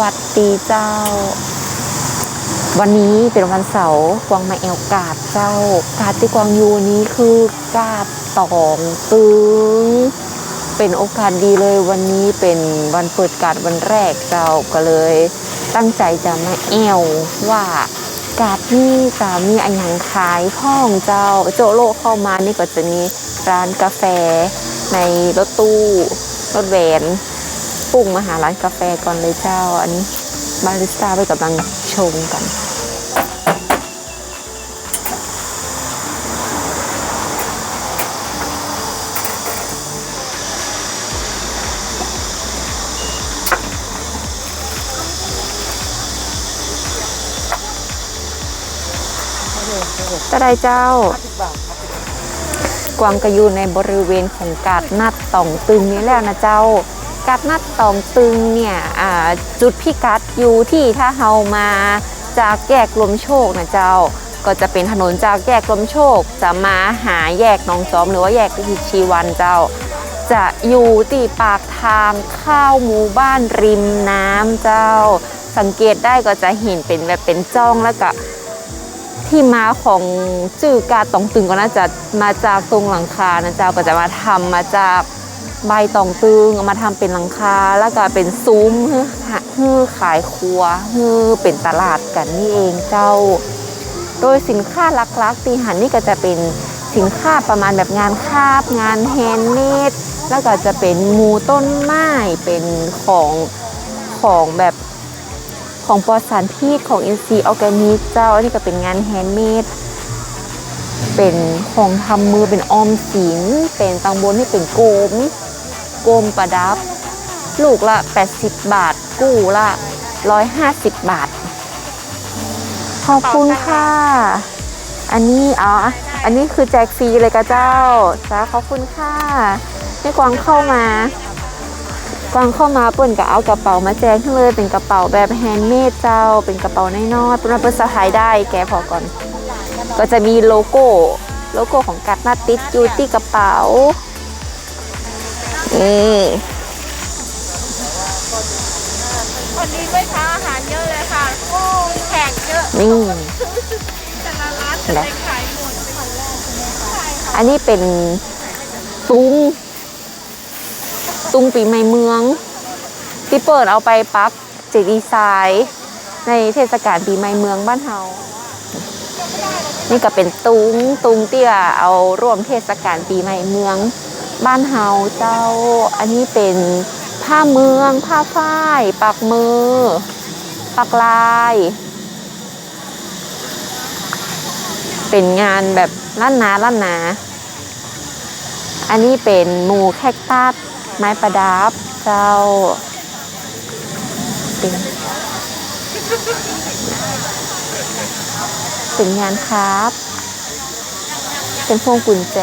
วัสดีเจ้า วันนี้เป็นวันเสาร์กวางมาแอลกาดเจ้า กาดที่กวางอยู่นี้คือกาดตองตึงเป็นโอกาสดีเลยวันนี้เป็นวันเปิดกาดวันแรกเจ้าก็เลย ตั้งใจจะมาแอวว่ากาดนี่จะมีอันยังขายพ่องเจ้าโจโลเข้ามานี่ก็จะมีร้านกาแฟในรถตู้รถแวน ปุ่งมาหาร้านกาแฟก่อนเลยเจ้า อันนี้บาริสต้าไปกำลังชงกันจะได้เจ้ากวางก็อยู่ในบริเวณของกาดนัดต่องตึงนี้แล้วนะเจ้า กาดนัดตองตึงเนี่ยจุดพิกัดอยู่ที่ถ้าเฮามาจากแยกลมโชคนะเจ้า ก็จะเป็นถนนจากแยกลมโชค จะมาหาแยกน้องจอมหรือว่าแยกพิชีวันเจ้า จะอยู่ที่ปากทางเข้าหมู่บ้านริมน้ำเจ้า สังเกตได้ก็จะเห็นเป็นแบบเป็นจ้องแล้วก็ที่มาของจื่อกาตองตึงก็น่าจะมาจากตรงหลังคานะเจ้าก็จะมาทำมาจาก ใบตองตึงเอามาทำเป็นหลังคาแล้วก็เป็นซุ้มฮือฮือขายครัวฮื้อเป็นตลาดกันนี่เองเจ้า โดยสินค้าหลักๆตีหันนี่ก็จะเป็นสินค้าประมาณแบบงานคาบงานแฮนด์เมดแล้วก็จะเป็นมูต้นไม้เป็นของของแบบของปลอดสารพิษของอินทรีย์ออร์แกนิกเจ้า อันนี้ก็เป็นงานแฮนด์เมดเป็นของทำมือเป็นออมสินเป็นตังบนนี่เป็นโกม โกมประดับ ลูกละ 80 บาท กู้ละ 150 บาท ขอบคุณค่ะ อันนี้อ๋ออันนี้คือแจกฟรีเลยกะเจ้าจ้าขอบคุณค่ะให้กวางเข้ามากวางเข้ามาเปิ่นก็เอากระเป๋ามาแจกเลยเป็นกระเป๋าแบบแฮนด์เมดเจ้า เป็นกระเป๋าน้อยๆเปิ่นว่าเปิ่นสะพายได้แกพอก่อน ก็จะมีโลโก้โลโก้ของกัดหน้าติดอยู่ที่กระเป๋า นี่วันนี้ไม่ช้าอาหารเยอะเลยค่ะกุ้งแขกเยอะนี่ แต่ละร้านจะได้ขายหมดเป็นวันแรกใช่ไหมคะอันนี้เป็นตุงตุงปีใหม่เมือง ที่เปิดเอาไปปักเจดีย์ทรายในเทศกาลปีใหม่เมืองบ้านเฮานี่ก็เป็นตุง ตุงเตี้ยเอาร่วมเทศกาลปีใหม่เมือง บ้านเฮาเจ้า อันนี้เป็นผ้าเมือง ผ้าฝ้าย ปักมือ ปักลาย เป็นงานแบบล้านนาล้านนา อันนี้เป็นหมูแคคตัสไม้ประดับเจ้าเป็นเป็นงานครับ เป็นพวงกุญแจ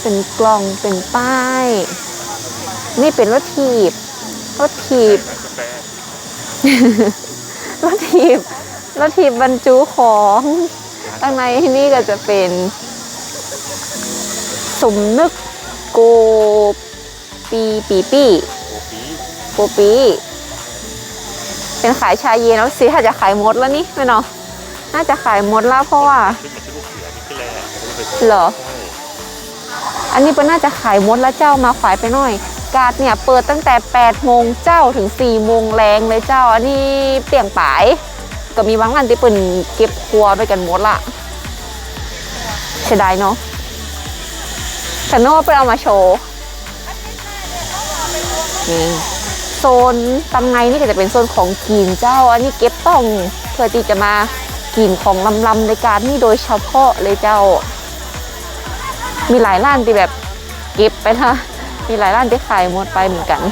เป็นกล่องเป็นป้าย นี่เป็นรถถีบรถถีบรถถีบรถถีบบรรจุของข้างในนี่ก็จะเป็นสมนึกโกปีปีปีโกปี เป็นขายชาเย็นแล้วสิถ้าจะขายหมดแล้วนี่ไม่เนาะน่าจะขายหมดแล้วเพราะว่าเหรอ อันนี้เป็นน่าจะขายมดแล้วเจ้ามาขายไปหน่อย กาดเนี่ยเปิดตั้งแต่8โมงเจ้าถึง4โมงแรงเลยเจ้า อันนี้เปลี่ยงปาย ก็มีบางอันที่เปิ่นเก็บครัวไปกันหมดละเสียดายเนาะแต่โน้ตไปเอามาโชว์นี่โซนตังไงนี่ก็จะเป็นโซนของกินเจ้า อันนี้เก็บต้องเพื่อที่จะมากินของลำๆในการนี่โดยเฉพาะเลยเจ้า มีหลายร้านที่แบบเก็บไปนะมีหลายร้านที่ขายหมดไปเหมือนกัน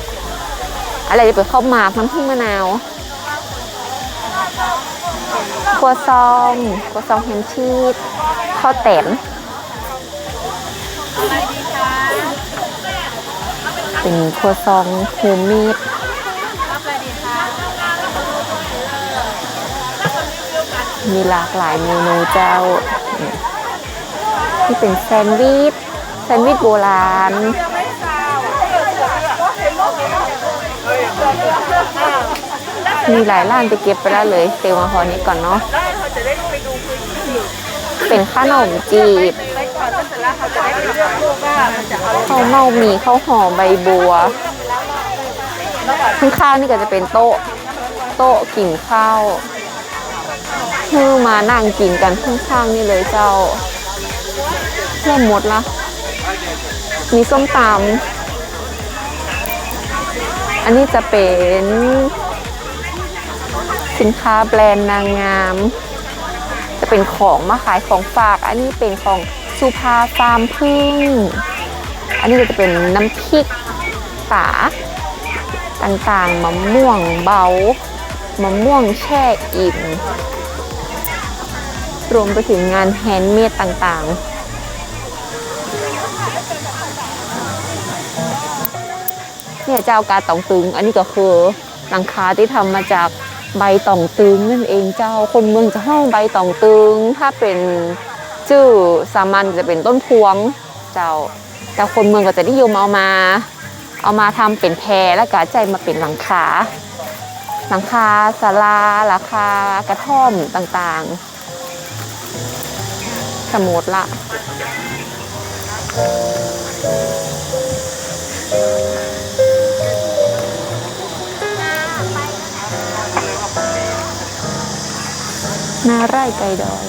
อะไรจะเป็นข้าวหมากน้ำผึ้งมะนาวครัวซองครัวซองแฮมชีสข้าวแตนเป็นครัวซองโฮมเมดมีหลากหลายเมนูเจ้า นี่เป็นแซนด์วิชแซนด์วิชโบราณมีหลายร้านไปเก็บไปแล้วเลยเซลมาพอนี้ก่อนเนาะแล้วเขาจะได้ไปดูพื้นที่เป็นขนมจีบไปก่อนแล้วเสร็จแล้วเขาจะได้ไปเลือกลูกว่ามันจะเอาข้าวเมาหมี่ข้าวหอมใบบัวข้างๆนี่ก็จะเป็นโต๊ะ โต๊ะกินข้าวคือมานั่งกินกันข้างๆนี่เลยเจ้า เริ่มหมดละมีส้มตำอันนี้จะเป็นสินค้าแบรนด์นางงาม จะเป็นของมาขายของฝาก อันนี้เป็นของสุภาฟาร์มพึ่ง อันนี้ก็จะเป็นน้ำพริกฝาต่างๆมะม่วงเบามะม่วงแช่อิ่มรวมไปถึงงานแฮนด์เมดต่างๆ เนี่ยเจ้ากาตองตึง อันนี้ก็คือหลังคาที่ทำมาจากใบตองตึงนั่นเองเจ้าคนเมืองจะห้องใบตองตึง ถ้าเป็นชื่อสามัญจะเป็นต้นพวงเจ้า แต่คนเมืองก็จะนิยมเอามา เอามาทำเป็นแพรแล้วก็ใจมาเป็นหลังคาหลังคาศาลาหลังคากระท่อมต่างๆ สมมติละ นาไร่ไกลดอย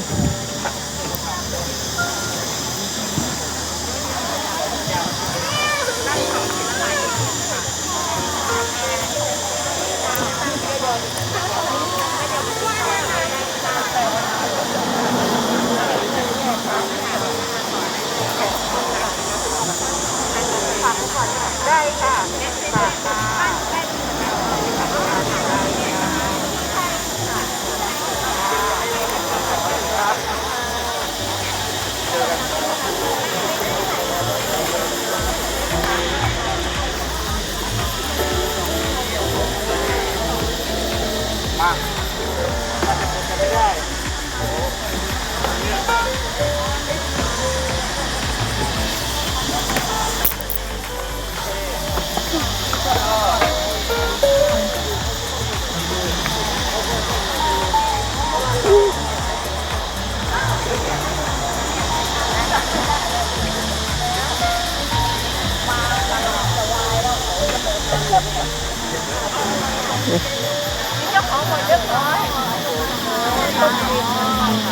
ได้ค่ะ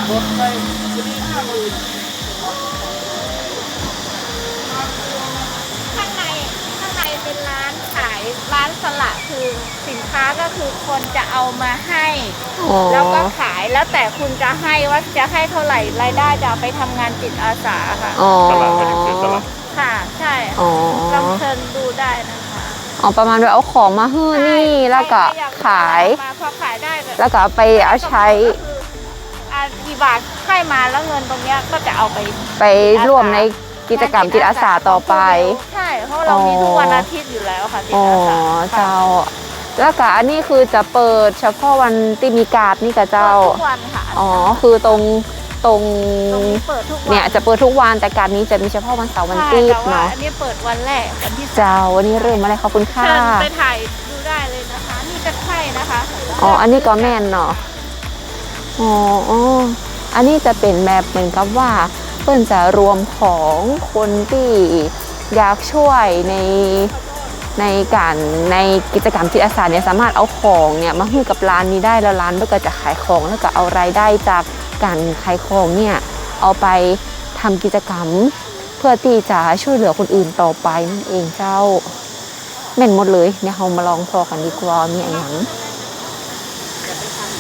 ข้างในข้างในเป็นร้านขายร้านสละคือสินค้าก็คือคนจะเอามาให้ อ๋อแล้วก็ขายแล้วแต่คุณจะให้ว่าจะให้เท่าไหร่รายได้จะเอาไปทำงานจิตอาสาค่ะ อ๋อตลาดไม่ได้คือตลาดค่ะ ใช่อ๋อลองเชิญดูได้นะคะอ๋อประมาณว่าเอาของมาฮื้อนี่แล้วก็ใครอยขายมาพอขายได้แบบแล้วก็เอาไปเอาใช้ ก็คือ อ่ากี่บาทให้มาแล้วเงินตรงเนี้ยก็จะเอาไปไปร่วมในกิจกรรมจิตอาสาต่อไป ใช่เพราะเรามีทุกวันอาทิตย์อยู่แล้วค่ะจิตอ๋ออาสาเจ้า แล้วก็อันนี้คือจะเปิดเฉพาะวันที่มีการ์ดนี่กับเปิเจ้าดทุกวันค่ะอ๋อคือตรงตรงตรงนี้เปิดทุกวันเนี่ยจะเปิดทุกวันแต่การนี้จะมีเฉพาะวันเสาร์วันใช่อาทิตแต่ย์ว่าเนาะอันนี้เปิดวันแรกวันที่สามเจ้าวันนี้เริ่มอะไรขอบคุณค่ะเชิญไปถ่ายดูได้เลยนะคะ นี่ก็ใช่นะคะ อ๋ออันนี้ก็แม่นเนาะ อ๋ออ๋ออันนี้จะเป็นแบบเหมือนกับว่า เพื่อนจะรวมของคนที่อยากช่วยในในการในกิจกรรมจิตอาสาเนี่ยสามารถเอาของเนี่ยมาให้กับร้านนี้ได้แล้วร้านก็จะขายของแล้วก็เอารายได้จากการขายของเนี่ยเอาไปทำกิจกรรม เพื่อที่จะช่วยเหลือคนอื่นต่อไปนั่นเองเจ้าแม่นหมดเลยเนี่ยเรามาลองพอกันดีกว่ามีอะไรอย่าง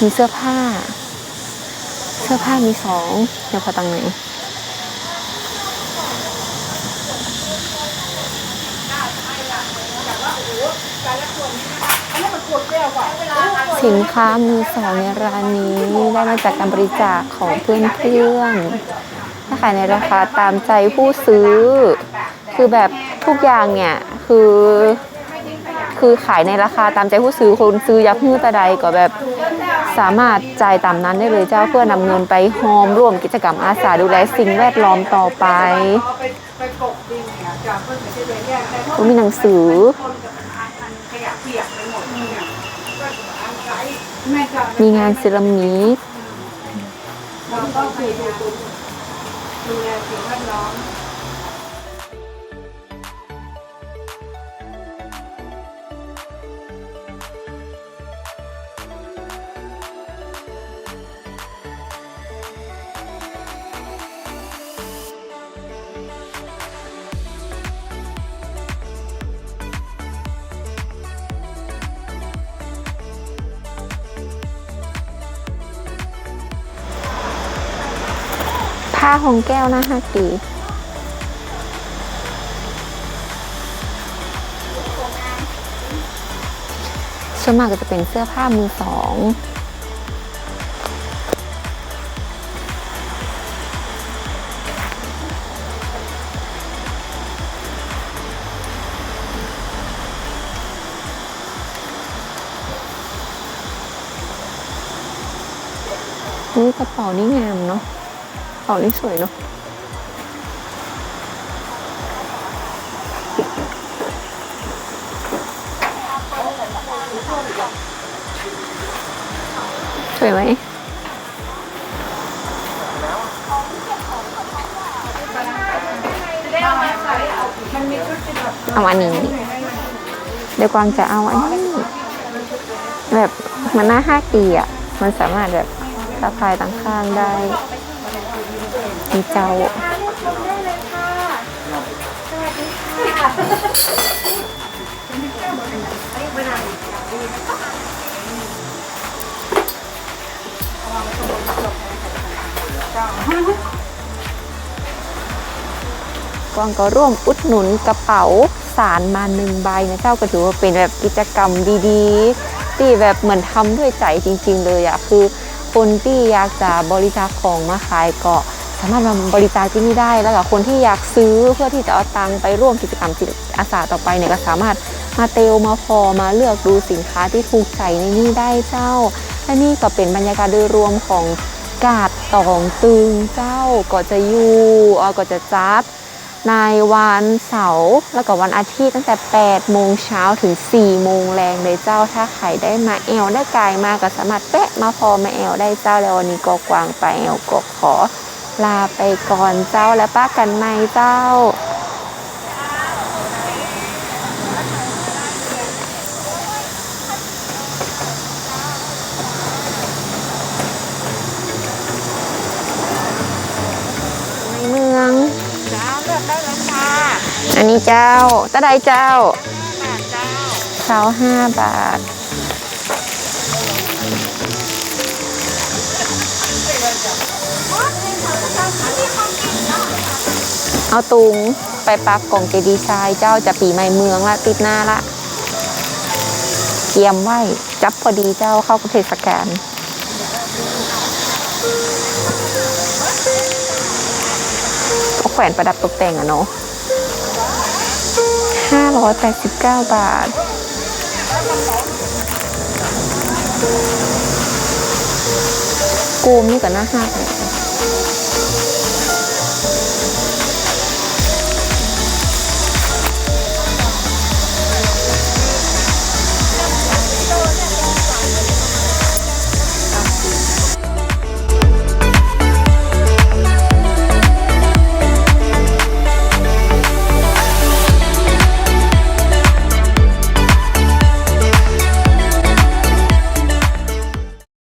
มีเสื้อผ้า เสื้อผ้ามีสองเดี๋ยวพอตังไหนสินค้ามือสองในร้านนี้ได้มาจากการบริจาคของเพื่อนๆถ้าขายในราคาตามใจผู้ซื้อ คือแบบทุกอย่างเนี่ยคือ คือขายในราคาตามใจผู้ซื้อคนซื้อยักษ์ฮื้อตะใดก็แบบ สามารถจ่ายตามนั้นได้เลยเจ้าเพื่อนำเงินไปโฮมร่วมกิจกรรมอาสาดูแลสิ่งแวดล้อมต่อไปมีหนังสือ มีงานเซรามิกเราก็พยายามดูแลสิ่งแวดล้อม ผ้าหงแก้วนะฮักดีส่วนมากก็จะเป็นเสื้อผ้ามือสอง อุ้ยกระเป๋านี่งามเนาะ เป๋านี่สวยเนาะสวยไหมเอาอันนี้ เดี๋ยวกวางจะเอาอันนี้ แบบมันน่าฮักดีอะ มันสามารถแบบสะพายตั้งข้างได้ มีเจ้ากวางก็ร่วมอุดหนุนกระเป๋าสารมาหนึ่งใบนะเจ้าก็ถือว่าเป็นแบบกิจกรรมดีๆ ที่แบบเหมือนทำด้วยใจจริง ๆ เลยอะคือคนที่อยากจะบริจาคของมาขายก็สามารถมาบริจาคที่นี่ได้ แล้วก็คนที่อยากซื้อเพื่อที่จะเอาตังค์ไปร่วมกิจกรรมจิตอาสาต่อไปเนี่ยก็สามารถมาเตลมาพอมาเลือกดูสินค้าที่ถูกใจในนี่ได้เจ้า และนี่ก็เป็นบรรยากาศโดยรวมของกาดตองตึงเจ้าก็จะอยู่เอ่อก็จะจัดในวันเสาร์แล้วก็วันอาทิตย์ตั้งแต่ 8 โมงเช้าถึง 4 โมงแรงเลยเจ้า ถ้าใครได้มาแอลได้กายมาก็สามารถแปะมาพอมาแอลได้เจ้าแล้ววันนี้ก็กวางไปแอลก็ขอ ลาไปก่อนเจ้าและป้ากันในเจ้าในเมืองจ้าเลือกได้เลยค่ะอันนี้เจ้าตะไดเจ้าบาทเจ้าเช้าห้าบาท เอาตุงไปปักกล่องเจดีไซน์เจ้าจะปีใหม่เมืองละติดหน้าละเกียมไว้จับพอดีเจ้าเข้ากับเทศกาลเอาแขวนประดับตกแต่งอะเนาะ589 บาท กูมนี่ก็น่าห้าเลย